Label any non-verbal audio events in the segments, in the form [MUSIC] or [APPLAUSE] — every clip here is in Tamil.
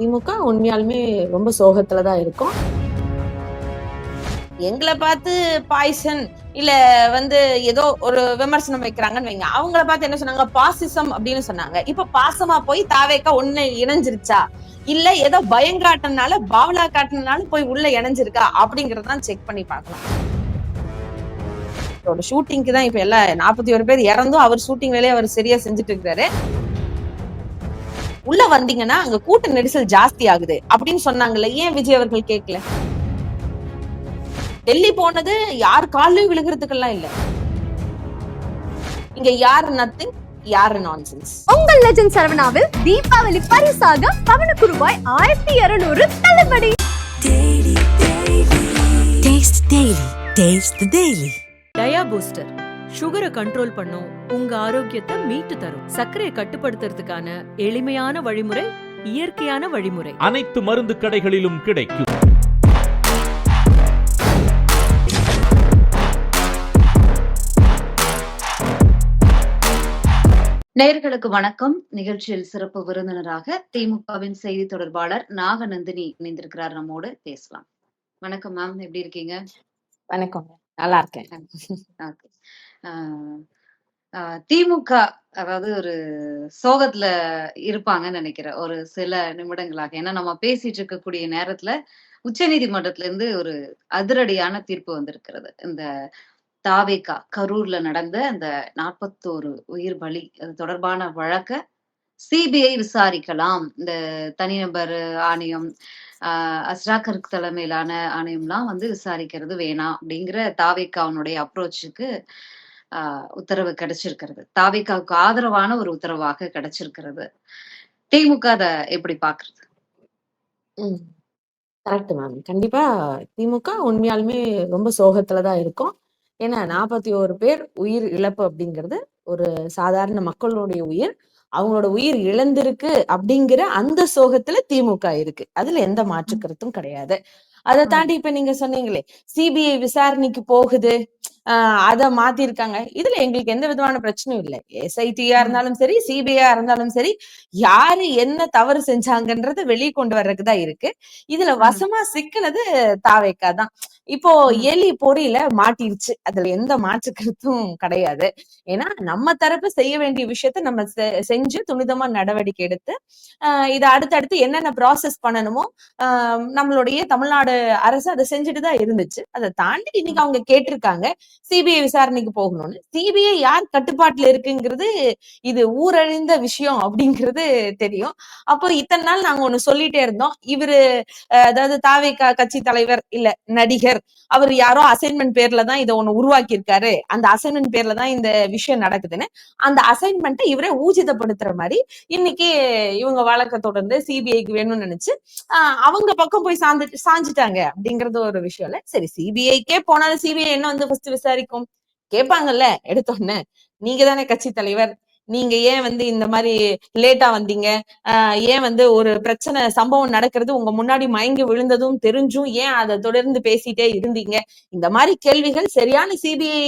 திமுக உண்மையாலுமே ரொம்ப சோகத்துல தான் இருக்கும். எங்களை பார்த்து பாய்சன் இல்ல வந்து ஏதோ ஒரு விமர்சனம் வைக்கிறாங்கன்னு வைங்க. அவங்கள பார்த்து என்ன சொன்னாங்க? பாசிசம் அப்படின்னு சொன்னாங்க. இப்ப பாசமா போய் தாவேக்கா ஒண்ணு இணைஞ்சிருச்சா? இல்ல ஏதோ பயம் காட்டினால பாவலா காட்டினால போய் உள்ள இணைஞ்சிருக்கா? அப்படிங்கறதான் செக் பண்ணி பார்க்கலாம். ஷூட்டிங்க்கு தான் இப்ப எல்லாம் நாற்பத்தி ஒரு பேர் இறந்தும் அவர் ஷூட்டிங் வேலையை அவர் சரியா செஞ்சுட்டு இருக்காரு உள்ள வந்தீங்கன்னா அங்க கூட்ட நெரிசல் ஜாஸ்தி ஆகுது அப்படின்னு சொன்னாங்கல்ல ஏன் விஜய் அவர்கள் கேட்கல டெல்லி போனது யார் காலையும் விழுகிறதுக்கெல்லாம் இல்ல இங்க யார் நத்திங் யாரு நான்சென்ஸ் உங்கள் லெஜண்ட் சரவணாவில் தீபாவளி பரிசாக பவனுக்கு ரூபாய் ஆயிரத்தி இருநூறு தள்ளுபடி Taste Daily. Taste the Daily. Dia booster சுகரை கண்ட்ரோல் பண்ணும். உங்க ஆரோக்கியத்தை மீட்டு தரும். சர்க்கரையை கட்டுப்படுத்துறதுக்கான எளிமையான வழிமுறை இயற்கையான வழிமுறை. அனைத்து மருந்து கடைகளிலும் கிடைக்கும். நேயர்களுக்கு வணக்கம். நிகழ்ச்சியில் சிறப்பு விருந்தினராக திமுகவின் செய்தி தொடர்பாளர் நாகநந்தினி இணைந்திருக்கிறார். நம்மோடு பேசலாம். வணக்கம் மேம். எப்படி இருக்கீங்க? வணக்கம். நல்லா இருக்கேன். Okay. ஆஹ் ஆஹ் திமுக அதாவது ஒரு சோகத்துல இருப்பாங்கன்னு நினைக்கிறேன். ஒரு சில நிமிடங்களாக. ஏன்னா நம்ம பேசிட்டு இருக்கக்கூடிய நேரத்துல உச்சநீதிமன்றத்துல இருந்து ஒரு அதிரடியான தீர்ப்பு வந்திருக்கிறது. இந்த தாவேகா கரூர்ல நடந்த அந்த நாற்பத்தோரு உயிர் பலி அது தொடர்பான வழக்க சிபிஐ விசாரிக்கலாம். இந்த தனிநபர் ஆணையம் ஆஹ் அஸ்ராகர் தலைமையிலான ஆணையம்லாம் வந்து விசாரிக்கிறது வேணாம் அப்படிங்கிற தாவேக்காவனுடைய அப்ரோச்சுக்கு உத்தரவு கிடைச்சிருக்கிறது. தாவேக்காவுக்கு ஆதரவான ஒரு உத்தரவாக கிடைச்சிருக்கிறது. திமுக அத எப்படி பாக்குறது? Correct ma'am. கண்டிப்பா திமுக உண்மையாலுமே ரொம்ப சோகத்துல தான் இருக்கும். ஏன்னா நாற்பத்தி ஒரு பேர் உயிர் இழப்பு அப்படிங்கிறது ஒரு சாதாரண மக்களுடைய உயிர். அவங்களோட உயிர் இழந்திருக்கு அப்படிங்கிற அந்த சோகத்துல திமுக இருக்கு. அதுல எந்த மாற்று கருத்தும் கிடையாது. அதை தாண்டி இப்ப நீங்க சொன்னீங்களே சிபிஐ விசாரணைக்கு போகுது. அத மாத்திருக்காங்க. இதுல எங்களுக்கு எந்த விதமான பிரச்சனையும் இல்லை. எஸ்ஐடியா இருந்தாலும் சரி சிபிஐயா இருந்தாலும் சரி யாரு என்ன தவறு செஞ்சாங்கன்றத வெளியே கொண்டு வர்றதுக்கு தான் இருக்கு. இதுல வசமா சிக்கினது தாவேக்கா தான். இப்போ. எலி பொறியில மாட்டிருச்சு. அதுல எந்த மாற்று கருத்தும் கிடையாது. ஏன்னா நம்ம தரப்பு செய்ய வேண்டிய விஷயத்த நம்ம செ- செஞ்சு துரிதமா நடவடிக்கை எடுத்து ஆஹ் இதை அடுத்தடுத்து என்னென்ன ப்ராசஸ் பண்ணணுமோ நம்மளுடைய தமிழ்நாடு அரசு அதை செஞ்சுட்டு தான் இருந்துச்சு. அதை தாண்டி இன்னைக்கு அவங்க கேட்டிருக்காங்க. சிபிஐ விசாரணைக்கு போகணும்னு. சிபிஐ யார் கட்டுப்பாட்டுல இருக்குங்கிறது இது ஊரழிந்த விஷயம் அப்படிங்கிறது தெரியும். அப்போ இத்தனை நாள் நாங்க ஒண்ணு சொல்லிட்டே இருந்தோம். இவரு அதாவது தாவே கட்சி தலைவர் இல்ல நடிகர் அவர் யாரோ அசைன்மெண்ட் பேர்ல தான் இதை ஒண்ணு உருவாக்கி இருக்காரு அந்த அசைன்மெண்ட் பேர்ல தான் இந்த விஷயம் நடக்குதுன்னு. அந்த அசைன்மெண்ட்டை இவரே ஊர்ஜிதப்படுத்துற மாதிரி இன்னைக்கு இவங்க வழக்க தொடர்ந்து சிபிஐக்கு வேணும்னு நினைச்சு அவங்க பக்கம் போய் சாந்து சாஞ்சிட்டாங்க அப்படிங்கறது ஒரு விஷயம் இல்ல. சரி சிபிஐக்கே போனாலும் சிபிஐ என்ன வந்து ஃபர்ஸ்ட் விசாரிக்கும். கேட்பாங்கல்ல எடுத்தோடனே. நீங்க தானே கட்சி தலைவர். நீங்க ஏன் வந்து இந்த மாதிரி லேட்டா வந்தீங்க? ஆஹ் ஏன் வந்து ஒரு பிரச்சனை சம்பவம் நடக்கிறது உங்க முன்னாடி மயங்கி விழுந்ததும் தெரிஞ்சும் ஏன் அதை தொடர்ந்து பேசிட்டே இருந்தீங்க? இந்த மாதிரி கேள்விகள் சரியான சிபிஐ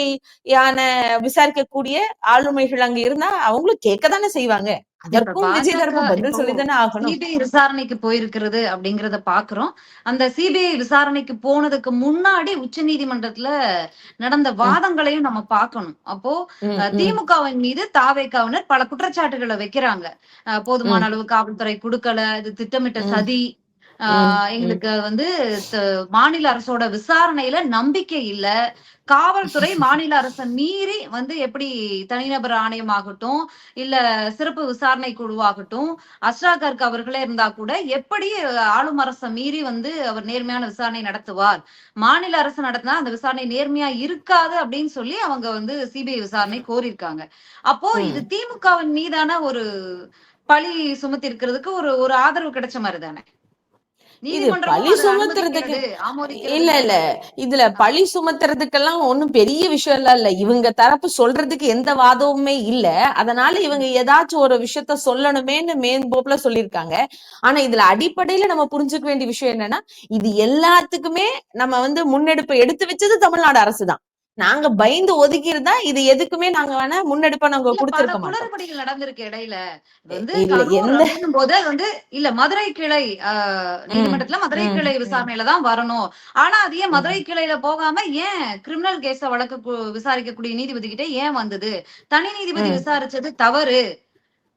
யான விசாரிக்கக்கூடிய ஆளுமைகள் அங்க இருந்தா அவங்களும் கேட்கதானே செய்வாங்க. அதற்கும் விஜய் தரப்பு பதில் சொல்லிதானே ஆகணும். சிபிஐ விசாரணைக்கு போயிருக்கிறது அப்படிங்கறத பாக்குறோம். அந்த சிபிஐ விசாரணைக்கு போனதுக்கு முன்னாடி உச்சநீதிமன்றத்துல நடந்த வாதங்களையும் நம்ம பார்க்கணும் அப்போ திமுகவின் மீது தாவேக்காவினர் பல குற்றச்சாட்டுகளை வைக்கிறாங்க. போதுமான அளவு காவல்துறை கொடுக்கல இது திட்டமிட்ட. சதி. எங்களுக்கு வந்து மாநில அரசோட விசாரணையில நம்பிக்கை இல்ல. காவல்துறை [LAUGHS] மாநில அரசை மீறி வந்து எப்படி தனிநபர் ஆணையமாகட்டும் இல்ல சிறப்பு விசாரணை குழுவாகட்டும் அஸ்ராகர்க் அவர்களே இருந்தா கூட எப்படி ஆளும் அரசை மீறி வந்து அவர் நேர்மையான விசாரணை நடத்துவார்? மாநில அரசு நடத்தினா அந்த விசாரணை நேர்மையா இருக்காது அப்படின்னு சொல்லி அவங்க வந்து சிபிஐ விசாரணை கோரியிருக்காங்க. அப்போ. இது திமுகவின் மீதான ஒரு பழி சுமத்தி இருக்கிறதுக்கு ஒரு ஒரு ஆதரவு கிடைச்ச மாதிரி தானே? பழி அதை சுமத்துறதுக்கு- இல்ல இல்ல. இதுல பழி சுமத்துறதுக்கெல்லாம் ஒண்ணும் பெரிய விஷயம் எல்லாம் இல்ல. இவங்க தரப்பு சொல்றதுக்கு எந்த வாதமுமே இல்ல. அதனால இவங்க ஏதாச்சும் ஒரு விஷயத்த சொல்லணுமேன்னு மேம்போப்புல சொல்லியிருக்காங்க. ஆனா இதுல அடிப்படையில நம்ம புரிஞ்சுக்க வேண்டிய விஷயம் என்னன்னா இது எல்லாத்துக்குமே நம்ம வந்து முன்னெடுப்பு எடுத்து வச்சது தமிழ்நாடு அரசு தான் நாங்க பயந்து ஒதுக்கியிருந்தா இது எதுக்குமே நாங்க வேணா முன்னெடுப்பா நாங்க கொடுத்திருக்க மாட்டோம். நடந்திருக்கு இடையில. வந்து போது வந்து இல்ல மதுரை கிளை நீதிமன்றத்துல மதுரை கிளை. விசாரணையில தான் வரணும். ஆனா அது ஏன் மதுரை கிளையில போகாம ஏன் கிரிமினல் கேஸ வழக்கு விசாரிக்கக்கூடிய நீதிபதி கிட்ட ஏன் வந்தது? தனி நீதிபதி. விசாரிச்சது தவறு.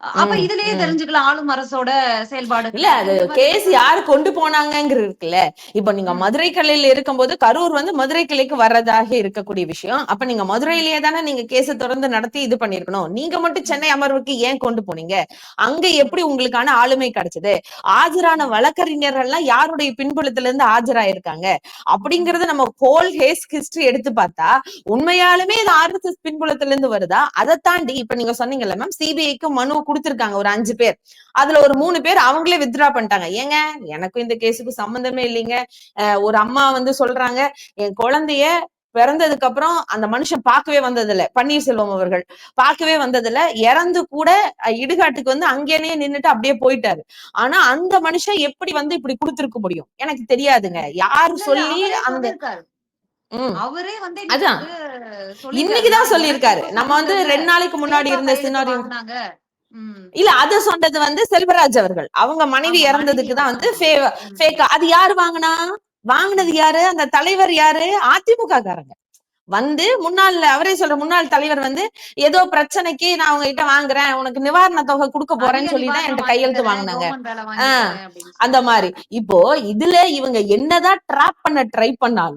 அப்ப இதுலயே. தெரிஞ்சுக்கலாம் ஆளும் அரசோட செயல்பாடு. இல்ல அது கேஸ் யாரு கொண்டு போனாங்கங்கிற இருக்குல்ல. இப்ப நீங்க. மதுரை கிளையில இருக்கும்போது கரூர் வந்து மதுரை கிளைக்கு வர்றதாக இருக்கக்கூடிய விஷயம். அப்ப நீங்க மதுரையிலேயே தானே நீங்க கேஸ் தொடர்ந்து நடத்தி இது பண்ணிருக்கணும் நீங்க மட்டும் சென்னை அமர்வுக்கு ஏன் கொண்டு போனீங்க? அங்க எப்படி உங்களுக்கான ஆளுமை கிடைச்சது? ஆஜரான வழக்கறிஞர்கள் எல்லாம் யாருடைய பின்புலத்துல இருந்து ஆஜராயிருக்காங்க? அப்படிங்கறத நம்ம ஹோல் ஹேஸ் ஹிஸ்டரி எடுத்து பார்த்தா உண்மையாலுமே இது ஆர்எஸ்எஸ் பின்புலத்துல இருந்து வருதா? அதை தாண்டி இப்ப நீங்க சொன்னீங்கல்ல மேம் சிபிஐக்கு மனு கொடுத்திருக்காங்க ஒரு அஞ்சு பேர் அதுல ஒரு மூணு பேர் அவங்களே வித்ரா பண்ணிட்டாங்க ஏங்க எனக்கும் இந்த கேஸுக்கு சம்பந்தமே இல்லைங்க ஒரு அம்மா வந்து சொல்றாங்க என் குழந்தைய பிறந்ததுக்கு அப்புறம் அந்த மனுஷன் பார்க்கவே வந்ததில்ல பன்னீர்செல்வம் அவர்கள் பார்க்கவே வந்ததில்ல இறந்து கூட இடுகாட்டுக்கு வந்து அங்கேயே நின்னுட்டு அப்படியே போயிட்டாரு ஆனா அந்த மனுஷன் எப்படி வந்து இப்படி கொடுத்திருக்க முடியும் எனக்கு தெரியாதுங்க யாரு சொல்லி அந்த. அவரே வந்து அதான். இன்னைக்கு இன்னைக்குதான் சொல்லியிருக்காரு. நம்ம வந்து ரெண்டு நாளைக்கு முன்னாடி இருந்த கையெழுத்து scenario- வாங்குனாங்க. ம். இல்ல அத சொன்னது வந்து செல்வராஜ் அவர்கள். அவங்க மனைவி இறந்ததுக்கு தான் வந்து. அது யாரு வாங்குனா? வாங்குனது யாரு? அந்த தலைவர் யாரு? அதிமுக காரங்க வந்து முன்னாள் அவரே சொல்ற முன்னாள் தலைவர் வந்து ஏதோ பிரச்சனைக்கு நான் அவங்க கிட்ட வாங்குறேன் உனக்கு நிவாரண தொகை கொடுக்க போறேன்னு அதிக சொல்லி தான் என்கிட்ட கையெழுத்து வாங்கி வாங்குனாங்க. அந்த மாதிரி. இப்போ இதுல இவங்க என்னதான் ட்ராப் பண்ண ட்ரை பண்ணாலும்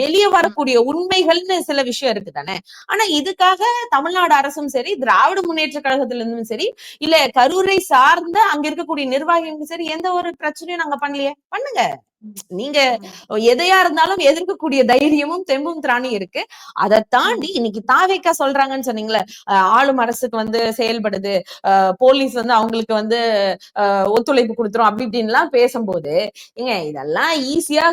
வெளியே வரக்கூடிய உண்மைகள்னு சில விஷயம் இருக்கு தானே? ஆனா இதுக்காக தமிழ்நாடு அரசும் சரி திராவிட முன்னேற்ற கழகத்துல இருந்தும் சரி இல்ல கரூரை சார்ந்த அங்க இருக்கக்கூடிய நிர்வாகிகளும் சரி எந்த ஒரு பிரச்சனையும் நாங்க பண்ணலையே. பண்ணுங்க. நீங்க எதையா இருந்தாலும் எதிர்க்கக்கூடிய தைரியமும் தெம்பும் திராணியும் இருக்கு. அதை தாண்டி இன்னைக்கு தாவேக்கா சொல்றாங்கன்னு சொன்னீங்களே ஆளும் அரசுக்கு வந்து செயல்படுது போலீஸ் வந்து அவங்களுக்கு வந்து ஒத்துழைப்பு கொடுத்துரும் அப்படி இப்படின்லாம் பேசும்போது ஏங்க இதெல்லாம் ஈஸியா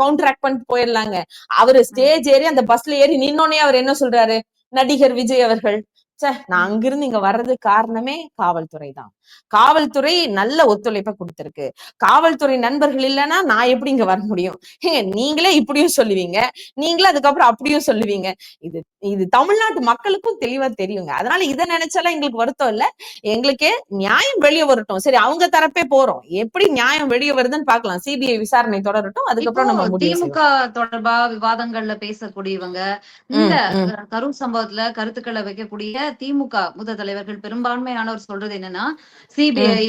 கவுண்டராக்ட் பண்ணிட்டு போயிடலாங்க. அவரு ஸ்டேஜ் ஏறி அந்த பஸ்ல ஏறி நின்னோனே அவர் என்ன சொல்றாரு? நடிகர் விஜய் அவர்கள். ச்சே நான் அங்கிருந்து இங்க வர்றதுக்கு காரணமே காவல்துறை தான். காவல்துறை நல்ல ஒத்துழைப்பை கொடுத்திருக்கு. காவல்துறை நண்பர்கள் இல்லைன்னா நான் எப்படி இங்க வர முடியும்? ஏங்க நீங்களே இப்படியும் சொல்லுவீங்க. நீங்களே அதுக்கப்புறம் அப்படியும் சொல்லுவீங்க. இது இது தமிழ்நாட்டு மக்களுக்கும் தெளிவா தெரியுங்க. அதனால இதை நினைச்சாலும் எங்களுக்கு வருத்தம் இல்ல. எங்களுக்கே நியாயம் வெளியே வரட்டும். சரி அவங்க தரப்பே போறோம். எப்படி நியாயம் வெளியே வருதுன்னு பார்க்கலாம். சிபிஐ விசாரணை தொடரட்டும். அதுக்கப்புறம் நம்ம திமுக தொடர்பா விவாதங்கள்ல பேசக்கூடியவங்க இந்த ம். கரூர் சம்பவத்துல கருத்துக்களை வைக்கக்கூடிய திமுக மூத்த தலைவர்கள் பெரும்பான்மையானவர் சொல்றது என்னன்னா சிபிஐ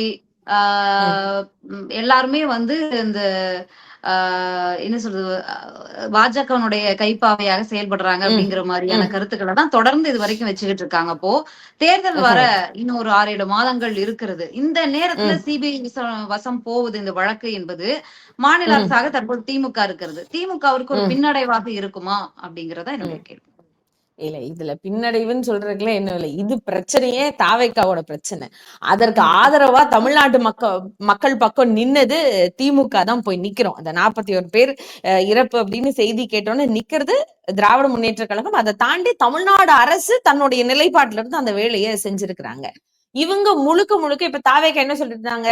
எல்லாருமே வந்து இந்த ஆஹ் என்ன சொல்றது பாஜகவினுடைய கைப்பாவையாக செயல்படுறாங்க அப்படிங்கிற மாதிரியான. கருத்துக்களை தான் தொடர்ந்து இது வரைக்கும் வச்சுக்கிட்டு இருக்காங்க. அப்போ தேர்தல் வர இன்னும் ஒரு ஆறு ஏழு மாதங்கள் இருக்கிறது. இந்த நேரத்துல சிபிஐ வசம் போகுது இந்த வழக்கு என்பது மாநில. அரசாக தற்போது திமுக இருக்கிறது. திமுகவிற்கு ஒரு. பின்னடைவாக இருக்குமா அப்படிங்கறத என்னுடைய கேள்வி. இல்ல இதுல பின்னடைவுன்னு சொல்றதுக்குள்ள என்ன இல்ல. இது பிரச்சனையே தாவைக்காவோட பிரச்சனை. அதற்கு ஆதரவா தமிழ்நாட்டு மக்கள் மக்கள் பக்கம் நின்னது திமுக தான் போய் நிக்கிறோம். அந்த நாற்பத்தி ஒரு பேர் இறப்பு அப்படின்னு செய்தி கேட்டோன்னு நிக்கிறது திராவிட முன்னேற்ற கழகம். அதை தாண்டி தமிழ்நாடு அரசு தன்னுடைய நிலைப்பாட்டுல இருந்து அந்த வேலையை செஞ்சிருக்கிறாங்க. இவங்க முழுக்க முழுக்க இப்ப தாவேக்கா என்ன சொல்லிட்டு இருந்தாங்க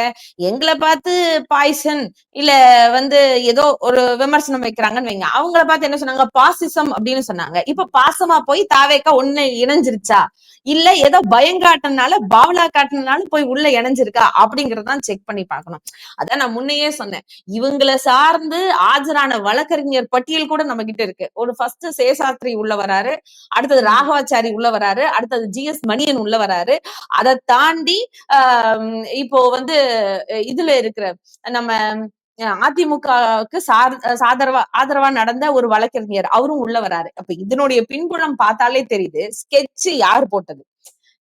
எங்களை பார்த்து பாய்சன் இல்ல வந்து ஏதோ ஒரு விமர்சனம் வைக்கிறாங்கன்னு வைங்க. அவங்கள பார்த்து என்ன சொன்னாங்க? பாசிசம் அப்படின்னு சொன்னாங்க. இப்ப பாசமா போய் தாவேக்கா ஒண்ணு இணைஞ்சிருச்சா? இல்ல ஏதோ பயங்காட்டினால பாவலா காட்டினால போய் உள்ள இணைஞ்சிருக்கா? அப்படிங்கறதான் செக் பண்ணி பார்க்கணும். அதான் நான் முன்னையே சொன்னேன். இவங்களை சார்ந்து ஆஜரான வழக்கறிஞர் பட்டியல் கூட நம்ம கிட்ட இருக்கு. ஒரு ஃபர்ஸ்ட் சேஷாத்ரி உள்ள வராரு அடுத்தது ராகவாச்சாரி உள்ள வராரு அடுத்தது ஜி எஸ் மணியன் உள்ள வராரு. அதை தாண்டி ஆஹ் இப்போ வந்து இதுல இருக்கிற நம்ம அதிமுகவுக்கு சாதரவா ஆதரவா நடந்த ஒரு வழக்கறிஞர் அவரும் உள்ள வராரு. அப்ப இதனுடைய பின்புலம் பார்த்தாலே தெரியுது ஸ்கெட்ச் யார் போட்டது?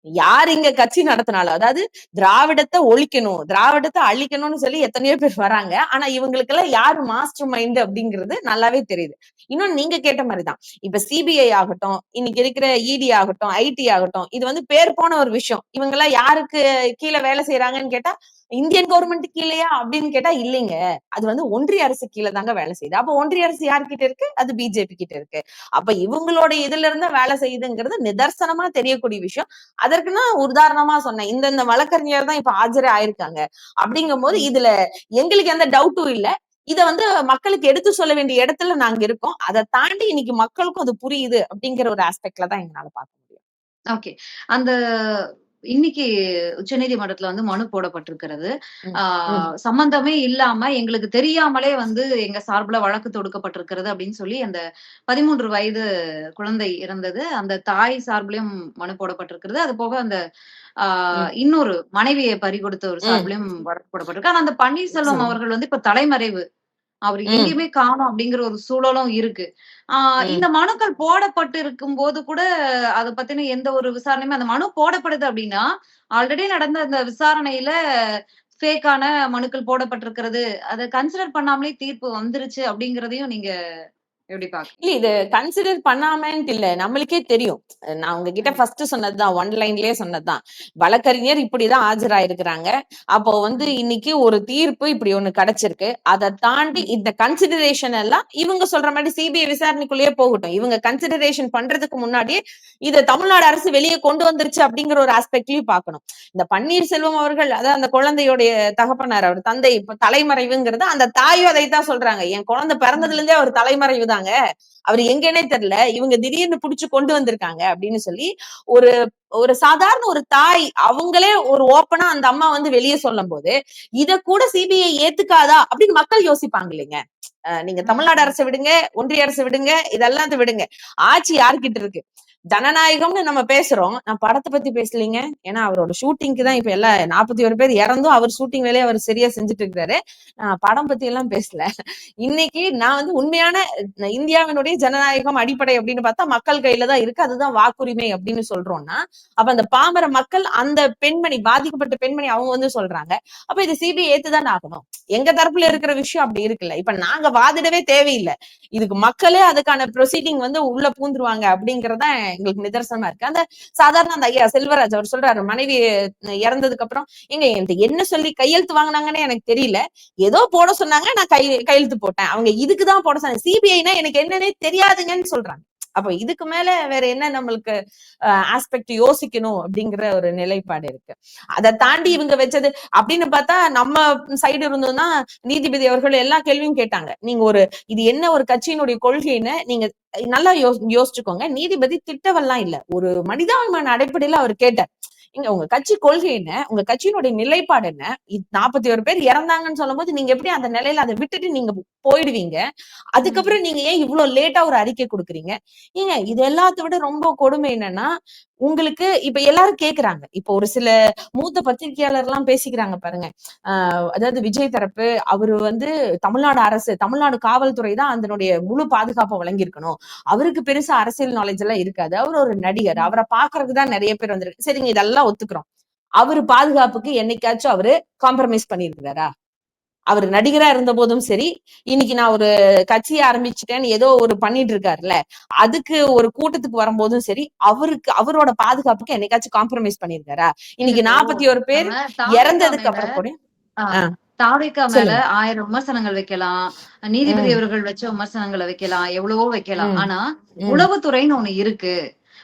யார் இங்க கட்சி நடத்தினாலும் அதாவது திராவிடத்தை ஒழிக்கணும் திராவிடத்தை அழிக்கணும்னு சொல்லி எத்தனையோ பேர் வராங்க. ஆனா இவங்களுக்கு எல்லாம் யாரு மாஸ்டர் மைண்ட் அப்படிங்கிறது நல்லாவே தெரியுது. இன்னொன்னு நீங்க கேட்ட மாதிரிதான். இப்ப சிபிஐ ஆகட்டும் இன்னைக்கு இருக்கிற இடி ஆகட்டும் ஐடி ஆகட்டும் இது வந்து பேர் போன ஒரு விஷயம். இவங்க எல்லாம் யாருக்கு கீழே வேலை செய்யறாங்கன்னு கேட்டா இந்தியன் கவர்மெண்ட் கீழேயா அப்படின்னு கேட்டா இல்லைங்க. அது வந்து ஒன்றிய அரசு கீழே தாங்க வேலை செய்யுது. அப்ப ஒன்றிய அரசு யார்கிட்ட இருக்கு? அது பிஜேபி கிட்ட இருக்கு. அப்ப இவங்களோட இதுல இருந்தா வேலை செய்யுதுங்கிறது நிதர்சனமா தெரியக்கூடிய விஷயம். அதற்கு நான் உதாரணமா சொன்னேன். இந்த இந்த வழக்கறிஞர் தான் இப்ப ஆஜரே ஆயிருக்காங்க. அப்படிங்கும் போது இதுல எங்களுக்கு எந்த டவுட்டும் இல்ல. இத வந்து மக்களுக்கு எடுத்து சொல்ல வேண்டிய இடத்துல நாங்க இருக்கோம். அதை தாண்டி இன்னைக்கு மக்களுக்கும் அது புரியுது அப்படிங்கிற ஒரு ஆஸ்பெக்ட்ல தான் எங்களால பார்க்க முடியும். ஓகே. அந்த இன்னைக்கு உச்சநீதிமன்றத்துல வந்து மனு போடப்பட்டிருக்கிறது. சம்பந்தமே இல்லாம எங்களுக்கு தெரியாமலே வந்து எங்க சார்புல வழக்கு தொடுக்கப்பட்டிருக்கிறது அப்படின்னு சொல்லி அந்த 13 வயது குழந்தை இறந்தது. அந்த தாய் சார்புலயும் மனு போடப்பட்டிருக்கிறது. அது போக அந்த ஆ ம். இன்னொரு மனைவியை பறிகொடுத்த ஒரு ம். சார்புலயும் வழக்கு போடப்பட்டிருக்கு. ஆனா அந்த பன்னீர்செல்வம். அவர்கள் வந்து இப்ப தலைமறைவு. அவரு. எங்கேயுமே காணோம் அப்படிங்கிற ஒரு சூழலும் இருக்கு. ஆ ம். இந்த மனுக்கள் போடப்பட்டு இருக்கும்போது கூட அத பத்தின எந்த ஒரு விசாரணையுமே அந்த மனு போடப்படுது அப்படின்னா, ஆல்ரெடி நடந்த அந்த விசாரணையில ஃபேக்கான மனுக்கள் போடப்பட்டிருக்கிறது. அத கன்சிடர் பண்ணாமலே தீர்ப்பு வந்துருச்சு அப்படிங்கிறதையும் நீங்க எப்படி பார்க்குறீங்க? இல்ல இது கன்சிடர் பண்ணாமன்ட்டு இல்ல. நம்மளுக்கே தெரியும். நான் உங்ககிட்ட. ஃபர்ஸ்ட் சொன்னதுதான். ஒன் லைன்லயே சொன்னதுதான். வழக்கறிஞர் இப்படிதான் ஆஜராயிருக்கிறாங்க. அப்போ வந்து. இன்னைக்கு ஒரு தீர்ப்பு இப்படி ஒண்ணு கிடைச்சிருக்கு. அத தாண்டி. இந்த கன்சிடரேஷன் எல்லாம் இவங்க சொல்ற மாரி சிபிஐ விசாரணைக்குள்ளேயே போகட்டும். இவங்க கன்சிடரேஷன் பண்றதுக்கு முன்னாடியே இத தமிழ்நாடு அரசு வெளிய கொண்டு வந்துருச்சு அப்படிங்கிற ஒரு ஆஸ்பெக்ட்லயும் பார்க்கணும். இந்த பன்னீர்செல்வம் அவர்கள் அதான் அந்த குழந்தையுடைய தகப்பனார் அவர் தந்தை இப்ப தலைமறைவுங்கிறது அந்த தாயும் அதைத்தான் சொல்றாங்க. என் குழந்தை பிறந்ததுல. இருந்தே அவர் தலைமறைவு தாங்க. அவரு எங்கன்னே தெரியல. இவங்க திடீர்னு புடிச்சு கொண்டு வந்திருக்காங்க அப்படின்னு சொல்லி ஒரு ஒரு சாதாரண ஒரு தாய் அவங்களே ஒரு ஓப்பனா அந்த அம்மா வந்து வெளிய சொல்லும்போது, இத கூட சிபிஐ ஏத்துக்காதா அப்படின்னு மக்கள் யோசிப்பாங்க இல்லைங்க. நீங்க. தமிழ்நாடு. அரச விடுங்க, ஒன்றிய அரசு விடுங்க, இதெல்லாம் விடுங்க. ஆட்சி யார்கிட்ட இருக்கு? ஜனநாயகம்னு நம்ம பேசுறோம். நான் படத்தை பத்தி பேசலீங்க. ஏன்னா அவரோட ஷூட்டிங்க்கு தான் இப்ப எல்லாம் 41 பேர் இறந்தும் அவர் ஷூட்டிங் வேலையை அவர் சரியா செஞ்சுட்டு இருக்கிறாரு. நான் படம் பத்தி எல்லாம் பேசல. இன்னைக்கு நான் வந்து உண்மையான இந்தியாவினுடைய ஜனநாயகம் அடிப்படை அப்படின்னு பார்த்தா மக்கள் கையில தான் இருக்கு. அதுதான் வாக்குரிமை அப்படின்னு சொல்றோம்னா, அப்ப அந்த பாமர மக்கள் அந்த பெண்மணி பாதிக்கப்பட்ட பெண்மணி அவங்க வந்து சொல்றாங்க. அப்ப இது சிபிஐ ஏத்துதானே ஆகணும். எங்க தரப்புல இருக்கிற விஷயம் அப்படி இருக்குல்ல. இப்ப நாங்க வாதிடவே தேவையில்ல. இதுக்கு மக்களே அதுக்கான ப்ரொசீடிங் வந்து உள்ள பூந்துருவாங்க அப்படிங்கறதான் எங்களுக்கு நிதர்சனமா இருக்கு. அந்த சாதாரண அந்த ஐயா செல்வராஜ் அவர் சொல்றாரு மனைவி இறந்ததுக்கு அப்புறம் எங்க என்கிட்ட என்ன சொல்லி கையெழுத்து வாங்குனாங்கன்னு எனக்கு தெரியல. ஏதோ போட சொன்னாங்க நான் கை கையெழுத்து போட்டேன். அவங்க இதுக்குதான் போட சொன்னாங்க. சிபிஐனா எனக்கு என்னன்னே தெரியாதுங்கன்னு சொல்றாங்க. அப்ப இதுக்கு மேல வேற என்ன நம்மளுக்கு ஆஸ்பெக்ட் யோசிக்கணும் அப்படிங்கிற ஒரு நிலைப்பாடு இருக்கு. அதை தாண்டி இவங்க வச்சது அப்படின்னு பார்த்தா நம்ம சைடு இருந்தோம்னா நீதிபதி அவர்கள் எல்லா கேள்வியும் கேட்டாங்க. நீங்க ஒரு இது என்ன ஒரு கட்சியினுடைய கொள்கைன்னு நீங்க நல்லா யோ யோசிச்சுக்கோங்க. நீதிபதி திட்டவெல்லாம் இல்ல. ஒரு மனிதாபிமான அடிப்படையில அவர் கேட்டார். இங்க உங்க கட்சி கொள்கை என்ன? உங்க கட்சியினுடைய நிலைப்பாடு என்ன? நாற்பத்தி ஒரு பேர் இறந்தாங்கன்னு சொல்லும்போது நீங்க எப்படி அந்த நிலையில அதை விட்டுட்டு நீங்க போயிடுவீங்க? அதுக்கப்புறம் நீங்க ஏன் இவ்ளோ லேட்டா ஒரு அறிக்கை குடுக்குறீங்க? ஏங்க இது எல்லாத்த விட ரொம்ப கொடுமை என்னன்னா, உங்களுக்கு இப்ப எல்லாரும் கேக்குறாங்க. இப்ப ஒரு சில மூத்த பத்திரிகையாளர்லாம் பேசிக்கிறாங்க பாருங்க. அ அதாவது விஜய் தரப்பு அவரு வந்து தமிழ்நாடு அரசு, தமிழ்நாடு காவல்துறை தான் அதனுடைய முழு பாதுகாப்ப வழங்கியிருக்கணும். அவருக்கு பெருசா அரசியல் நாலேட்ஜ் எல்லாம் இருக்காது. அவரு ஒரு நடிகர். அவர பார்க்கறதுக்கு தான் நெறைய பேர் வந்திருக்கு. சரிங்க இதெல்லாம் ஒத்துக்கிறோம். அவரு பாதுகாப்புக்கு என்னைக்காச்சும் அவரு காம்ப்ரமைஸ் பண்ணியிருக்கிறாரா? அவரு நடிகரா இருந்தபோதும் சரி, இன்னைக்கு நான் ஒரு கட்சிய ஆரம்பிச்சுட்டேன்னு ஏதோ ஒரு பண்ணிட்டு இருக்காருல்ல, அதுக்கு ஒரு கூட்டத்துக்கு வரும்போதும் சரி, அவருக்கு அவரோட பாதுகாப்புக்கு என்னைக்காச்சும் காம்ப்ரமைஸ் பண்ணியிருக்காரா? இல்ல இன்னைக்கு இப்போ 41 பேர் இறந்ததுக்கு அப்புறம் கூட ஆ ஆ தாவேகா மேல. 1000 விமர்சனங்கள் வைக்கலாம். நீதிபதி. அவர்கள் வச்ச விமர்சனங்கள வைக்கலாம். எவ்வளவோ வைக்கலாம். ஆனா. உளவுத்துறைன்னு ஒண்ணு இருக்கு.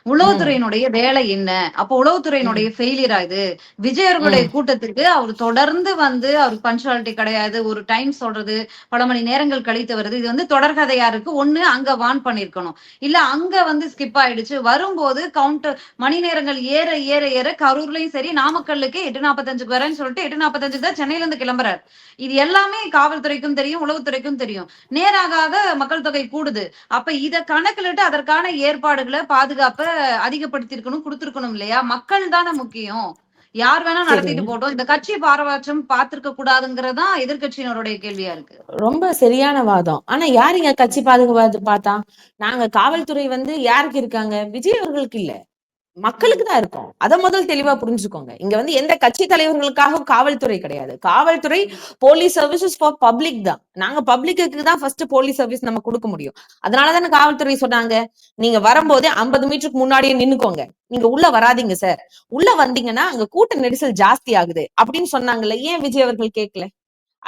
உளவுத்துறையினுடைய வேலை என்ன? அப்போ. உளவுத்துறையினுடைய ஃபெயிலியரா இது? விஜய் அவர்களுடைய. கூட்டத்துக்கு அவர் தொடர்ந்து வந்து அவருக்கு பங்க்சுவாலிட்டி கிடையாது. ஒரு டைம் சொல்றது, பல மணி நேரங்கள் கழித்து வருது. இது வந்து தொடர்கதையா இருக்கு. ஒண்ணு அங்க வார்ன் பண்ணியிருக்கணும். இல்ல அங்க வந்து ஸ்கிப் ஆயிடுச்சு. வரும்போது கவுண்டர் மணி நேரங்கள் ஏற ஏற ஏற கரூர்லயும் சரி, நாமக்கல்லுக்கு 8:45க்கு வரேன்னு சொல்லிட்டு 8:45க்கு தான் சென்னையில இருந்து கிளம்புறாரு. இது எல்லாமே காவல்துறைக்கும் தெரியும், உளவுத்துறைக்கும் தெரியும். நேராக மக்கள் தொகை கூடுது. அப்ப இத கணக்கிலிட்டு அதற்கான ஏற்பாடுகள, பாதுகாப்ப அதிகப்படுத்தியிருக்கணும், குடுத்திருக்கணும் இல்லையா? மக்கள் தானே முக்கியம். யார் வேணா நடத்திட்டு. போட்டும். இந்த கட்சி பாரபட்சம் பார்த்திருக்க கூடாதுங்கிறது தான் எதிர்க்கட்சியினருடைய கேள்வியா இருக்கு. ரொம்ப சரியான வாதம். ஆனா யாருங்க கட்சி பாதுகாப்பு பார்த்தா? நாங்க காவல்துறை வந்து யாருக்கு இருக்காங்க? விஜய் அவர்களுக்கு இல்ல. மக்களுக்கு தான் இருக்கும் அத முதல் தெளிவா புரிஞ்சுக்கோங்க. இங்க வந்து எந்த கட்சி தலைவர்களுக்காக காவல்துறை கிடையாது. காவல்துறை போலீஸ் சர்வீசஸ் ஃபார் பப்ளிக் தான். நாங்க பப்ளிக்கு தான் ஃபர்ஸ்ட் போலீஸ் சர்வீஸ் நம்ம குடுக்க முடியும். அதனாலதானே காவல்துறை சொன்னாங்க. நீங்க வரும்போதே 50 மீட்டருக்கு முன்னாடியே நின்னுக்கோங்க. நீங்க உள்ள வராதீங்க சார். உள்ள வந்தீங்கன்னா அங்க கூட்ட நெரிசல் ஜாஸ்தி ஆகுது அப்படின்னு சொன்னாங்கல்ல. ஏன் விஜய் அவர்கள் கேட்கல?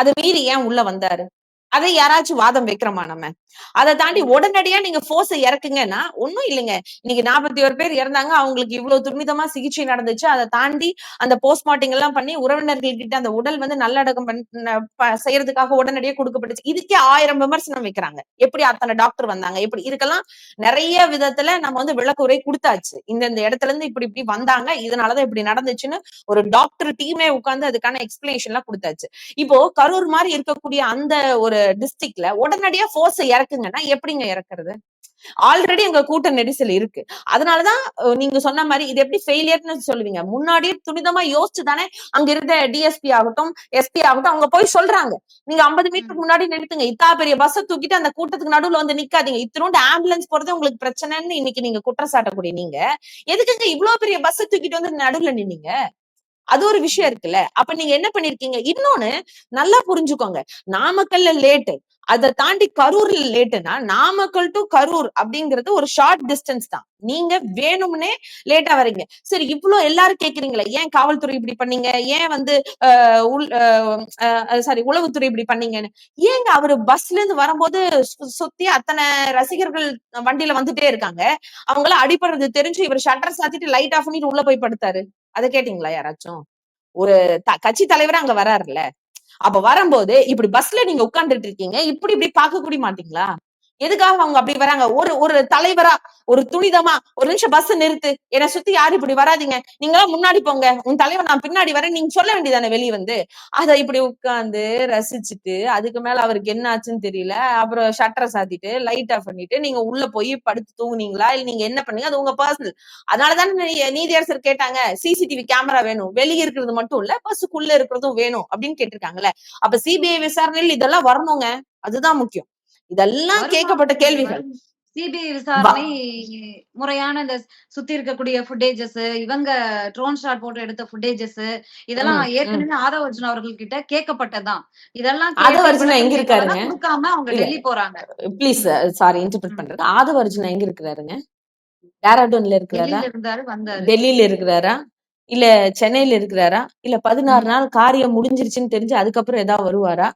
அதை மீறி ஏன் உள்ள வந்தாரு? அதை யாராச்சும் வாதம் வைக்கிறோமா நம்ம? அதை தாண்டி உடனடியா நீங்க போர்ஸ் இறக்குங்கன்னா ஒண்ணும் இல்லைங்க. இன்னைக்கு நாற்பத்தி ஒரு பேர் இறந்தாங்க அவங்களுக்கு இவ்வளவு துரிதமா சிகிச்சை நடந்துச்சு. அதை தாண்டி அந்த போஸ்ட்மார்ட்டம் எல்லாம் பண்ணி உறவினர்கள் கிட்ட அந்த உடல் வந்து நல்லடக்கம் செய்யறதுக்காக உடனடியே கொடுக்கப்பட்டுச்சு. இதுக்கே ஆயிரம் விமர்சனம் வைக்கிறாங்க. எப்படி அத்தனை டாக்டர் வந்தாங்க? எப்படி இதுக்கெல்லாம் நிறைய விதத்துல நம்ம வந்து விளக்குரை கொடுத்தாச்சு. இந்த இந்த இடத்துல இருந்து இப்படி இப்படி வந்தாங்க. இதனாலதான் இப்படி நடந்துச்சுன்னு ஒரு டாக்டர் டீமே உட்கார்ந்து அதுக்கான எக்ஸ்பிளனேஷன் எல்லாம் கொடுத்தாச்சு. இப்போ கரூர் மாதிரி இருக்கக்கூடிய அந்த ஒரு டிஸ்ட்ரிக்ட்ல உடனடியா போர்ஸ் இறக்குங்கன்னா எப்படிங்க இறக்குறது? ஆல்ரெடி அங்க கூட்ட நெரிசல் இருக்கு. அதனாலதான் நீங்க சொன்ன மாதிரி இது எப்படி ஃபெயிலியர்னு சொல்லுவீங்க. முன்னாடியே துரிதமா யோசிச்சு தானே அங்க இருந்த டிஎஸ்பி ஆகட்டும் எஸ்பி ஆகட்டும் அவங்க போய் சொல்றாங்க. நீங்க ஐம்பது மீட்டருக்கு முன்னாடி நிறுத்துங்க. இத்தா பெரிய பஸ்ஸை தூக்கிட்டு அந்த கூட்டத்துக்கு நடுவுல வந்து நிக்காதீங்க. இத்தினோண்டு ஆம்புலன்ஸ் போறது உங்களுக்கு பிரச்சனைன்னு இன்னைக்கு நீங்க குற்றம் சாட்டக்கூடிய நீங்க. எதுக்குங்க இவ்வளவு பெரிய பஸ்ஸை தூக்கிட்டு வந்து நடுவுல நின்னீங்க? அது ஒரு விஷயம் இருக்குல்ல. அப்ப நீங்க என்ன பண்ணிருக்கீங்க? இன்னொன்னு நல்லா புரிஞ்சுக்கோங்க. நாமக்கல்ல லேட்டு. அதை தாண்டி கரூர்ல லேட்டுனா நாமக்கல் டு கரூர் அப்படிங்கிறது ஒரு ஷார்ட் டிஸ்டன்ஸ் தான். நீங்க வேணும்னே லேட்டா வரீங்க சரி இவ்வளவு எல்லாரும் கேக்குறீங்களே ஏன் காவல்துறை இப்படி பண்ணீங்க? ஏன் வந்து ஆஹ் உள் சாரி உளவுத்துறை இப்படி பண்ணீங்கன்னு? ஏங்க அவரு பஸ்ல இருந்து வரும்போது சு- சுத்தி அத்தனை ரசிகர்கள் வண்டியில வந்துட்டே இருக்காங்க. அவங்கள அடிபடுறது தெரிஞ்சு இவர் ஷட்டர் சாத்திட்டு லைட் ஆஃப் பண்ணிட்டு உள்ள போய் படுத்தாரு. அதை கேட்டீங்களா யாராச்சும்? ஒரு த- கட்சி தலைவர் அங்க வராருல்ல. அப்ப வரும்போது இப்படி பஸ்ல நீங்க உட்கார்ந்துட்டு இருக்கீங்க இப்படி இப்படி பார்க்க கூட மாட்டீங்களா? எதுக்காக அவங்க அப்படி வராங்க? ஒரு ஒரு தலைவரா ஒரு துணிதமா ஒரு நிமிஷம் பஸ் நிறுத்து. என்னை சுத்தி யாரும் இப்படி வராதீங்க. நீங்களாம் முன்னாடி போங்க. உன் தலைவர் நான் பின்னாடி வரேன். நீங்க சொல்ல வேண்டியதானே வெளியே வந்து? அதை இப்படி உட்கார்ந்து ரசிச்சுட்டு அதுக்கு மேல அவருக்கு என்ன ஆச்சுன்னு தெரியல. அப்புறம் ஷட்டரை சாத்திட்டு லைட் ஆஃப் பண்ணிட்டு நீங்க உள்ள போய் படுத்து தூங்குனீங்களா? இல்ல நீங்க என்ன பண்ணீங்க? அது உங்க பர்சனல் அதனாலதான் நீ- நீதியரசர் கேட்டாங்க சிசிடிவி கேமரா வேணும். வெளியே இருக்கிறது மட்டும் இல்ல பஸ்ஸுக்குள்ள இருக்கிறதும் வேணும். அப்படின்னு கேட்டிருக்காங்கல்ல. அப்ப சிபிஐ விசாரணையில் இதெல்லாம் வரணுங்க. அதுதான் முக்கியம். இதெல்லாம் கேட்கப்பட்ட கேள்விகள். சிபிஐ விசாரணை முறையான இந்த சுத்தி இருக்கக்கூடிய ஃபுட்டேஜஸ் இவங்க ட்ரோன் ஷாட் போட்டு எடுத்த ஃபுட்டேஜஸ் இதெல்லாம். ஏற்கனவே ஆதவர்ஜுன் அவர்கள் கிட்ட கேட்கப்பட்டதுதான். இதெல்லாம் ஆதவர்ஜுனா எங்க கேட்டு இருக்காருங்க? கொடுக்காம அவங்க. டெல்லி போறாங்க. ப்ளீஸ் சாரி இன்டர்பிரட் பண்றது ஆதவ அர்ஜுனா எங்க இருக்கிறாருங்க? டேராடூன்ல இருக்கிறாரா? இருந்தாரு வந்தாரு. டெல்லியில இருக்கிறாரா? இல்ல சென்னையில இருக்கிறாரா? இல்ல பதினாறு நாள் காரியம் முடிஞ்சிருச்சுன்னு தெரிஞ்சு அதுக்கப்புறம் ஏதாவது வருவாரா?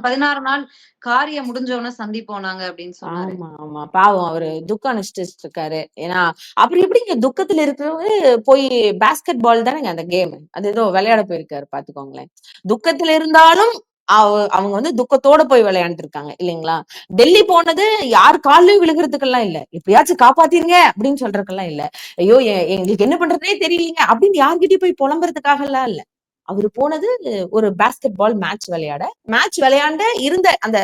பதினாறு நாள் காரியம் முடிஞ்சவன சந்திப்போனாங்க அப்படின்னு சொன்னாரு. ஆமா ஆமா. பாவம் அவரு துக்கம் அனுஷ்டிச்சிட்டு இருக்காரு. ஏன்னா அப்புறம் எப்படிங்க துக்கத்துல இருக்கிறவரு போய் பாஸ்கெட் பால் தானேங்க அந்த கேம் அது ஏதோ விளையாட போயிருக்காரு பாத்துக்கோங்களேன். துக்கத்துல இருந்தாலும் அவ- அவங்க வந்து துக்கத்தோட போய் விளையாண்டு இருக்காங்க இல்லைங்களா? டெல்லி போனது யார் கால்லயும் விழுகிறதுக்கெல்லாம் இல்ல. எப்படியாச்சும் காப்பாத்திருங்க அப்படின்னு சொல்றதுக்கெல்லாம் இல்ல. ஐயோ எங்களுக்கு என்ன பண்றதுனே தெரியலீங்க அப்படின்னு யார்கிட்டயும் போய் புலம்புறதுக்காக எல்லாம் இல்ல. அவரு போனது ஒரு பேஸ்கெட் பால் மேட்ச் விளையாட. மேட்ச் விளையாண்ட இருந்த அந்த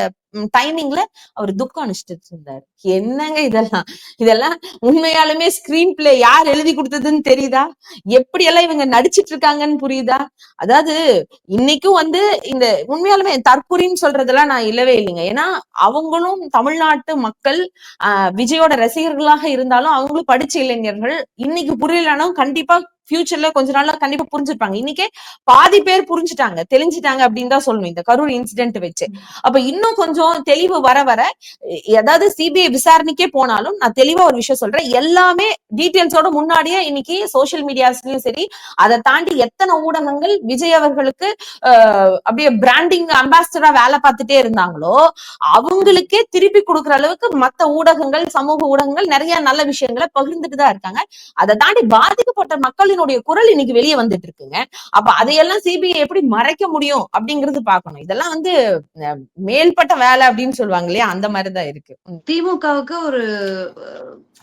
டைமிங்ல அவர் துக்கம் அனுஷ்டிட்டு இருந்தாரு. என்னங்க இதெல்லாம்? இதெல்லாம் உண்மையாலுமே ஸ்கிரீன் பிளே யார் எழுதி கொடுத்ததுன்னு தெரியுதா? எப்படி எல்லாம் இவங்க நடிச்சிட்டு இருக்காங்கன்னு புரியுதா? அதாவது இன்னைக்கும் வந்து இந்த உண்மையாலுமே தற்குறின்னு சொல்றதெல்லாம் நான் இல்லவே இல்லைங்க. ஏன்னா அவங்களும் தமிழ்நாட்டு மக்கள் ஆஹ் விஜயோட ரசிகர்களாக இருந்தாலும் அவங்களும் படிச்ச இளைஞர்கள் இன்னைக்கு புரியலனாலும் கண்டிப்பா ஃபியூச்சர்ல கொஞ்ச நாள்ல கண்டிப்பா புரிஞ்சிருப்பாங்க. இன்னைக்கே பாதி பேர் புரிஞ்சுட்டாங்க தெளிஞ்சிட்டாங்க அப்படின்னு தான் சொல்லணும் இந்த கரூர் இன்சிடென்ட் வச்சு. அப்ப இன்னும் கொஞ்சம் தெளிவு வர வர அதாவது சிபிஐ விசாரணைக்கே போனாலும் நான் தெளிவா ஒரு விஷயம் சொல்றேன். எல்லாமே டீடைல்ஸோட முன்னாடியே இன்னைக்கு சோஷியல் மீடியாஸ்லயும் சரி அதை தாண்டி எத்தனை ஊடகங்கள் விஜய் அவர்களுக்கு அப்படியே பிராண்டிங் அம்பாசிடரா வேலை பார்த்துட்டே இருந்தாங்களோ அவங்களுக்கே திருப்பி கொடுக்குற அளவுக்கு மத்த ஊடகங்கள் சமூக ஊடகங்கள் நிறைய நல்ல விஷயங்களை பகிர்ந்துட்டு தான் இருக்காங்க. அதை தாண்டி பாதிக்கப்பட்ட மக்களினுடைய குரல் இன்னைக்கு வெளியே வந்துட்டு இருக்குங்க அப்ப அதையெல்லாம் சிபிஐ எப்படி மறைக்க முடியும் அப்படிங்கறது பாக்கணும் இதெல்லாம் வந்து மேல்பட்ட வேலை அப்படின்னு சொல்லுவாங்க இல்லையா? அந்த மாதிரிதான் இருக்கு. திமுகவுக்கு ஒரு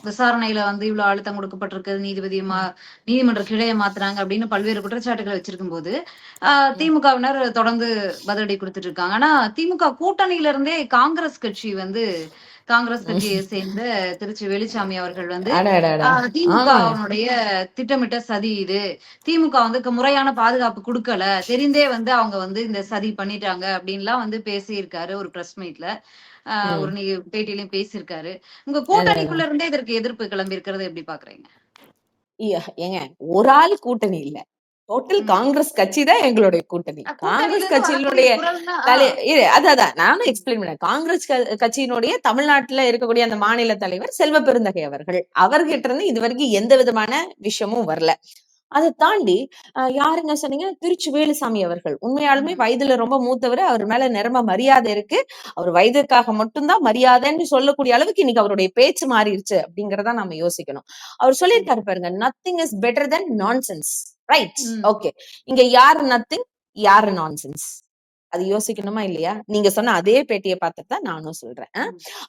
விசாரணையில வந்து இவ்வளவு அழுத்தம் கொடுக்கப்பட்டிருக்கு. நீதிபதி மா நீதிமன்ற கிளையை மாத்துறாங்க அப்படின்னு பல்வேறு குற்றச்சாட்டுகளை வச்சிருக்கும் போது ஆஹ், திமுகவினர் தொடர்ந்து பதிலடி கொடுத்துட்டு இருக்காங்க. ஆனா திமுக கூட்டணியில இருந்தே காங்கிரஸ் கட்சி வந்து காங்கிரஸ் கட்சியை சேர்ந்த திருச்சி வெளிச்சாமி அவர்கள் வந்து. ஆஹ், திமுகவினுடைய திட்டமிட்ட சதி இது. திமுக வந்து முறையான பாதுகாப்பு கொடுக்கல. தெரிந்தே வந்து அவங்க வந்து இந்த சதி பண்ணிட்டாங்க அப்படின்லாம் வந்து பேசியிருக்காரு ஒரு பிரஸ் மீட்ல ம். ஒரு நீ பேட்டியிலயும் பேசியிருக்காரு. உங்க கூட்டணிக்குள்ள இருந்தே இதற்கு எதிர்ப்பு கிளம்பி இருக்கிறது எப்படி பாக்குறீங்க? ஏங்க ஒரு ஆள் கூட்டணி இல்ல. டோட்டல். காங்கிரஸ் கட்சி தான் எங்களுடைய கூட்டணி. காங்கிரஸ் கட்சியினுடைய தலை அதான் நானும் எக்ஸ்பிளைன் பண்ணேன். காங்கிரஸ் கட்சியினுடைய தமிழ்நாட்டுல இருக்கக்கூடிய அந்த மாநில தலைவர் செல்வ பெருந்தகை அவர்கள். அவர்கிட்ட இருந்து இது வரைக்கும் எந்த விதமான விஷயமும் வரல. அதை தாண்டி யாருங்க சொன்னீங்க? திருச்சி வேலுசாமி அவர்கள். உண்மையாலுமே. வயதுல ரொம்ப மூத்தவர். அவர் மேல நிரம்ப மரியாதை இருக்கு. அவர் வயதுக்காக மட்டும்தான் மரியாதைன்னு சொல்லக்கூடிய அளவுக்கு இன்னைக்கு அவருடைய பேச்சு மாறிடுச்சு அப்படிங்கறத நம்ம யோசிக்கணும். அவர் சொல்லியிருக்காரு பாருங்க nothing is better than nonsense right. Okay இங்க யாரு நத்திங் யாரு நான்சென்ஸ் அது யோசிக்கணுமா இல்லையா? நீங்க சொன்ன அதே பேட்டியை பார்த்துட்டு தான் நானும் சொல்றேன்.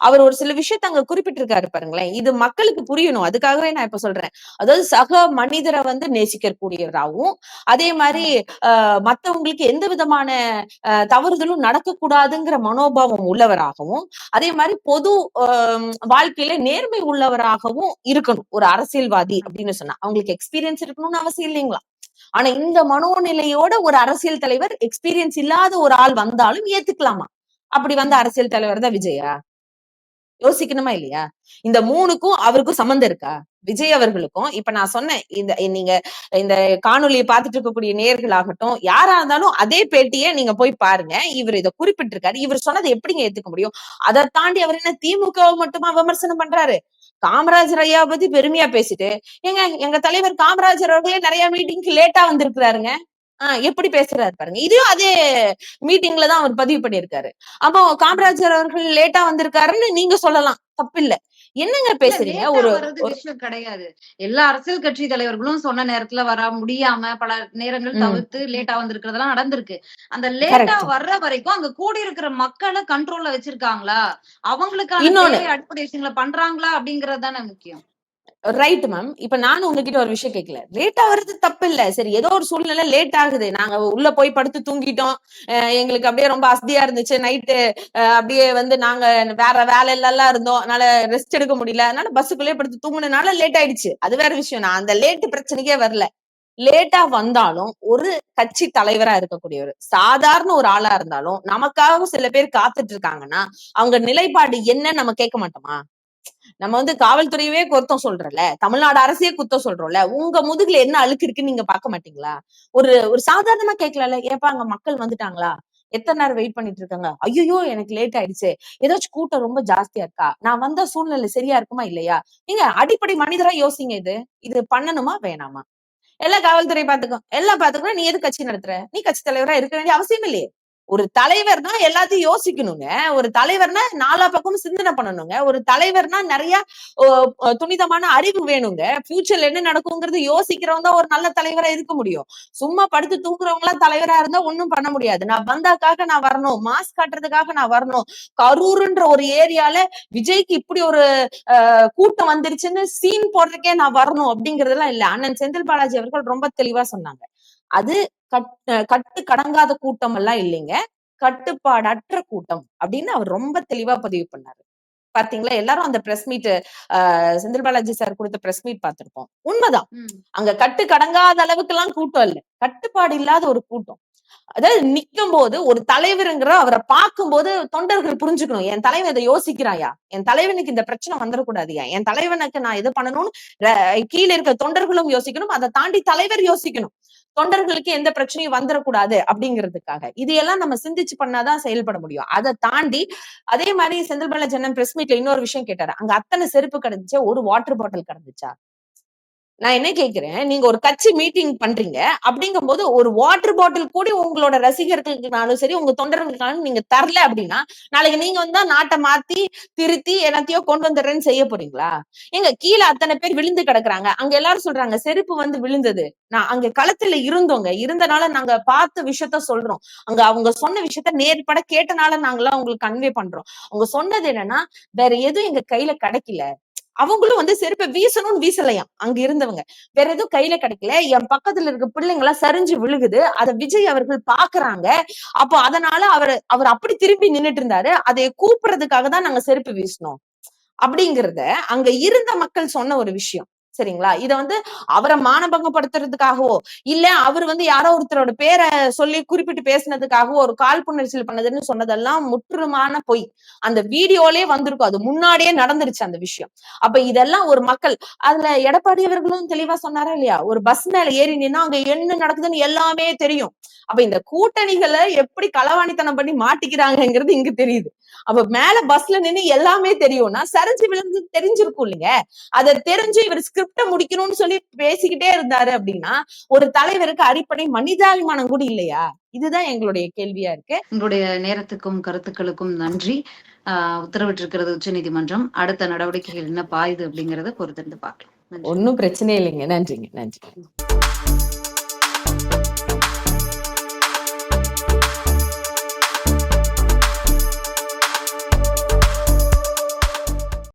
அவர் ஒரு சில விஷயத்த அங்க குறிப்பிட்டிருக்காரு பாருங்களேன். இது மக்களுக்கு புரியணும். அதுக்காகவே நான் இப்ப சொல்றேன். அதாவது சக மனிதரை வந்து நேசிக்கக்கூடியவராகவும் அதே மாதிரி மத்தவங்களுக்கு எந்த விதமான தவறுதலும் நடக்கக்கூடாதுங்கிற மனோபாவம் உள்ளவராகவும் அதே மாதிரி பொது வாழ்க்கையில நேர்மை உள்ளவராகவும் இருக்கணும். ஒரு அரசியல்வாதி அப்படின்னு சொன்னா. அவங்களுக்கு எக்ஸ்பீரியன்ஸ் இருக்கணும்னு அவசியம் இல்லைங்களா? ஆனா இந்த மனோநிலையோட ஒரு அரசியல் தலைவர் எக்ஸ்பீரியன்ஸ் இல்லாத ஒரு ஆள் வந்தாலும் ஏத்துக்கலாமா? அப்படி வந்த அரசியல் தலைவர் தான் விஜயா? யோசிக்கணுமா இல்லையா? இந்த மூணுக்கும் அவருக்கும் சம்மந்தம் இருக்கா? விஜய் அவர்களுக்கும். இப்ப நான் சொன்னேன் இந்த நீங்க இந்த காணொலியை பார்த்துட்டு இருக்கக்கூடிய நேர்களாகட்டும் யாரா இருந்தாலும் அதே பேட்டியை நீங்க போய் பாருங்க. இவர் இதை குறிப்பிட்டிருக்காரு. இவர் சொன்னதை எப்படிங்க ஏத்துக்க முடியும்? அதை தாண்டி அவர் என்ன திமுக மட்டுமா விமர்சனம் பண்றாரு? காமராஜர் ஐயா பத்தி பெருமையா பேசிட்டு ஏங்க எங்க தலைவர் காமராஜர் அவர்களே நிறைய மீட்டிங்க்கு லேட்டா வந்திருக்கிறாருங்க. ஆஹ் எப்படி பேசுறாரு பாருங்க. இதையும் அதே மீட்டிங்ல தான் அவர் பதிவு பண்ணியிருக்காரு. அப்போ காமராஜர் அவர்கள் லேட்டா வந்திருக்காருன்னு நீங்க சொல்லலாம். தப்பில்ல. என்னங்க பேசுறீங்க? ஒரு விஷயம் கிடையாது. எல்லா அரசியல் கட்சி தலைவர்களும் சொன்ன நேரத்துல வர முடியாம பல நேரங்கள். தவிர்த்து லேட்டா வந்திருக்கிறதெல்லாம் நடந்திருக்கு. அந்த லேட்டா வர்ற வரைக்கும் அங்க கூடி இருக்கிற மக்களை கண்ட்ரோல்ல வச்சிருக்காங்களா? அவங்களுக்கான அடிப்படை விஷயங்களை பண்றாங்களா அப்படிங்கறது தானே முக்கியம். ரைட் மேம் இப்ப நானும் உங்ககிட்ட ஒரு விஷயம் கேட்கல லேட்டா வர்றது தப்பு இல்ல சரி ஏதோ ஒரு சூழ்நிலை லேட் ஆகுது. நாங்க உள்ள போய் படுத்து தூங்கிட்டோம். அஹ் எங்களுக்கு அப்படியே ரொம்ப அசதியா இருந்துச்சு. நைட்டு அப்படியே வந்து நாங்க வேற வேலை எல்லாம் இருந்தோம். அதனால ரெஸ்ட் எடுக்க முடியல. அதனால பஸ்ஸுக்குள்ளே படுத்து தூங்குனனால லேட் ஆயிடுச்சு. அது வேற விஷயம். நான் அந்த லேட் பிரச்சனைக்கே வரல. லேட்டா வந்தாலும் ஒரு கட்சி தலைவரா இருக்கக்கூடியவர் சாதாரண ஒரு ஆளா இருந்தாலும் நமக்காக சில பேர் காத்துட்டு இருக்காங்கன்னா அவங்க நிலைப்பாடு என்ன நம்ம கேட்க மாட்டோமா? நம்ம வந்து காவல்துறையவே குத்தம் சொல்றோம்ல தமிழ்நாடு அரசே குத்தம் சொல்றோம்ல உங்க முதுகுல என்ன அழுக்கு இருக்குன்னு நீங்க பாக்க மாட்டீங்களா? ஒரு ஒரு சாதாரணமா கேட்கலாம்ல ஏப்பா அங்க மக்கள் வந்துட்டாங்களா? எத்தனை நேரம் வெயிட் பண்ணிட்டு இருக்காங்க? ஐயோ எனக்கு லேட் ஆயிடுச்சு. ஏதாச்சும் கூட்டம் ரொம்ப ஜாஸ்தியா இருக்கா? நான் வந்த சூழ்நிலை சரியா இருக்குமா இல்லையா? நீங்க அடிப்படை மனிதரா யோசிங்க இது. இது பண்ணணுமா வேணாமா? எல்லா காவல்துறை பாத்துக்கும் எல்லாம் பாத்துக்கணும் நீ எது கட்சி நடத்துற? நீ கட்சி தலைவரா இருக்க வேண்டிய அவசியம் இல்லையே. ஒரு தலைவர்னா எல்லாத்தையும் யோசிக்கணுங்க. ஒரு தலைவர்னா நாலா பக்கமும் சிந்தனை பண்ணணுங்க. ஒரு தலைவர்னா நிறைய துணிதமான அறிவு வேணுங்க. ஃபியூச்சர்ல என்ன நடக்குங்கிறது யோசிக்கிறவங்க தான் ஒரு நல்ல தலைவரா இருக்க முடியும். சும்மா படுத்து தூக்குறவங்க எல்லாம் தலைவரா இருந்தா ஒண்ணும் பண்ண முடியாது. நான் பந்தாக்காக நான் வரணும். மாஸ்க் காட்டுறதுக்காக நான் வரணும். கரூர்ன்ற ஒரு ஏரியால விஜய்க்கு இப்படி ஒரு கூட்டம் வந்துருச்சுன்னு சீன் போடுறதுக்கே நான் வரணும் அப்படிங்கறதெல்லாம் இல்ல. அண்ணன் செந்தில் பாலாஜி அவர்கள் ரொம்ப தெளிவா சொன்னாங்க. அது கட் கட்டு கடங்காத கூட்டம் எல்லாம் இல்லைங்க. கட்டுப்பாடற்ற கூட்டம் அப்படின்னு அவர் ரொம்ப தெளிவா பதிவு பண்ணாரு. பாத்தீங்களா எல்லாரும் அந்த press meet Senthil Balaji sir கொடுத்த பிரஸ் மீட் பார்த்திருப்போம். உண்மைதான். அங்க கட்டு கடங்காத அளவுக்கு எல்லாம் கூட்டம் இல்ல. கட்டுப்பாடு இல்லாத ஒரு கூட்டம். அதாவது நிக்கும் போது ஒரு தலைவருங்கிற அவரை பார்க்கும்போது தொண்டர்கள் புரிஞ்சுக்கணும். என் தலைவன் இதை யோசிக்கிறாயா? என் தலைவனுக்கு இந்த பிரச்சனை வந்துடக்கூடாதுயா என் தலைவனுக்கு நான் இது பண்ணணும்னு கீழே இருக்க தொண்டர்களும் யோசிக்கணும். அதை தாண்டி தலைவர் யோசிக்கணும். தொண்டர்களுக்கு எந்த பிரச்சனையும் வந்துடக்கூடாது அப்படிங்கிறதுக்காக. இதையெல்லாம் நம்ம சிந்திச்சு பண்ணாதான் செயல்பட முடியும். அதை தாண்டி அதே மாதிரி செந்தில் பாலாஜி அண்ணன் பிரஸ் மீட்ல இன்னொரு விஷயம் கேட்டாரு. அங்க அத்தனை செருப்பு கிடந்துச்சா ஒரு வாட்டர் பாட்டில் கிடந்துச்சா நான் என்ன கேக்குறேன்? நீங்க ஒரு கட்சி மீட்டிங் பண்றீங்க. அப்படிங்கும்போது ஒரு வாட்டர் பாட்டில் கூட உங்களோட ரசிகர்களுக்குனாலும் சரி உங்க தொண்டர்களுக்குனாலும் நீங்க தரல அப்படின்னா நாளைக்கு நீங்க வந்தா நாட்டை மாத்தி திருத்தி எல்லாத்தையோ கொண்டு வந்துடுறேன்னு செய்ய போறீங்களா? எங்க கீழே அத்தனை பேர் விழுந்து கிடக்குறாங்க. அங்க எல்லாரும் சொல்றாங்க செருப்பு வந்து விழுந்தது. நான் அங்க களத்துல இருந்தோங்க. இருந்தனால நாங்க பார்த்த விஷயத்த சொல்றோம். அங்க அவங்க சொன்ன விஷயத்த நேர்பட கேட்டனால நாங்களாம் உங்களுக்கு கன்வே பண்றோம். அவங்க சொன்னது என்னன்னா வேற எதுவும் எங்க கையில கிடைக்கல. அவங்களும் வந்து செருப்பை வீசணும்னு வீசலையாம் அங்க இருந்தவங்க. வேற எதுவும் கையில கிடைக்கல. என் பக்கத்துல இருக்க பிள்ளைங்க எல்லாம் சரிஞ்சு விழுகுது. அதை விஜய் அவர்கள் பாக்குறாங்க. அப்போ அதனால அவர் அவர் அப்படி திரும்பி நின்னுட்டு இருந்தாரு. அதை கூப்பிடுறதுக்காக தான் நாங்க செருப்பு வீசினோம். அப்படிங்கறத அங்க இருந்த மக்கள் சொன்ன ஒரு விஷயம். சரிங்களா? இத வந்து அவரை மானபங்கப்படுத்துறதுக்காகவோ இல்ல அவர் வந்து யாரோ ஒருத்தரோட பேரை சொல்லி குறிப்பிட்டு பேசினதுக்காகவோ ஒரு காழ்ப்புணர்ச்சியில் பண்ணதுன்னு சொன்னதெல்லாம் முற்றுமான பொய். அந்த வீடியோலயே வந்திருக்கும். அது முன்னாடியே நடந்துருச்சு அந்த விஷயம். அப்ப இதெல்லாம் ஒரு மக்கள் அதுல எடப்பாடி அவர்களும் தெளிவா சொன்னாரா இல்லையா? ஒரு பஸ் மேல ஏறி நின்னா அங்க என்ன நடக்குதுன்னு எல்லாமே தெரியும். அப்ப இந்த கூட்டணிகளை எப்படி களவாணித்தனம் பண்ணி மாட்டிக்கிறாங்கங்கிறது இங்க தெரியுது. அப்ப மேல பஸ்ல நின்னு எல்லாமே தெரியும்னா சரிஞ்சு விழுந்து தெரிஞ்சிருக்கும் இல்லைங்க. அதை தெரிஞ்சு இவர் ஸ்கிரிப்ட் முடிக்கணும்னு சொல்லி பேசிக்கிட்டே இருந்தாரு அப்படின்னா ஒரு தலைவருக்கு அடிப்படை மனிதாபிமானம் கூட இல்லையா? இதுதான் எங்களுடைய கேள்வியா இருக்கு. உங்களுடைய நேரத்துக்கும் கருத்துக்களுக்கும் நன்றி. ஆஹ் உத்தரவிட்டிருக்கிறது உச்சநீதிமன்றம் அடுத்த நடவடிக்கைகள் என்ன பாயுது அப்படிங்கறத பொறுத்திருந்து பார்க்கலாம். ஒன்னும் பிரச்சனை இல்லைங்க. நன்றிங்க. நன்றி.